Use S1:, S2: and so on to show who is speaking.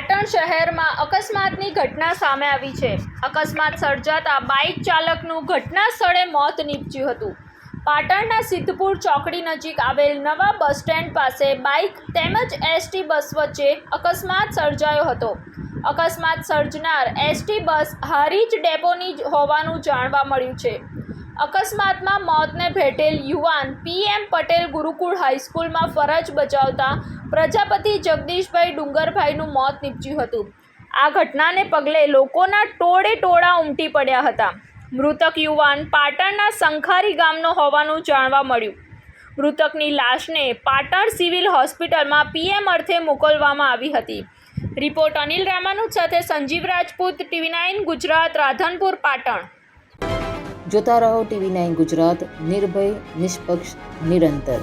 S1: પાટણ શહેરમાં અકસ્માતની ઘટના સામે આવી છે. અકસ્માત સર્જાતા બાઇક ચાલકનું ઘટના સ્થળે મોત નીપજ્યું હતું. પાટણના સિદ્ધપુર ચોકડી નજીક આવેલ નવા બસ સ્ટેન્ડ પાસે બાઇક તેમજ એસટી બસ વચ્ચે અકસ્માત સર્જાયો હતો. અકસ્માત સર્જનાર એસટી બસ હારીજ ડેપોની હોવાનું જાણવા મળ્યું છે. અકસ્માતમાં મોતને ભેટેલ યુવાન પીએમ પટેલ ગુરુકુળ હાઈસ્કૂલમાં ફરજ બજાવતા પ્રજાપતિ જગદીશભાઈ ડુંગરભાઈનું મોત નીપજ્યું હતું. આ ઘટનાને પગલે લોકોના ટોળે ટોળા ઉમટી પડ્યા હતા. મૃતક યુવાન પાટણના સંખારી ગામનો હોવાનું જાણવા મળ્યું. મૃતકની લાશને પાટણ સિવિલ હોસ્પિટલમાં પીએમ અર્થે મોકલવામાં આવી હતી. રિપોર્ટ અનિલ રામાનુજ સાથે સંજીવ રાજપૂત, ટીવી નાઇન ગુજરાત, રાધનપુર, પાટણ.
S2: જોતા રહો ટીવી નાઇન ગુજરાત, નિર્ભય, નિષ્પક્ષ, નિરંતર.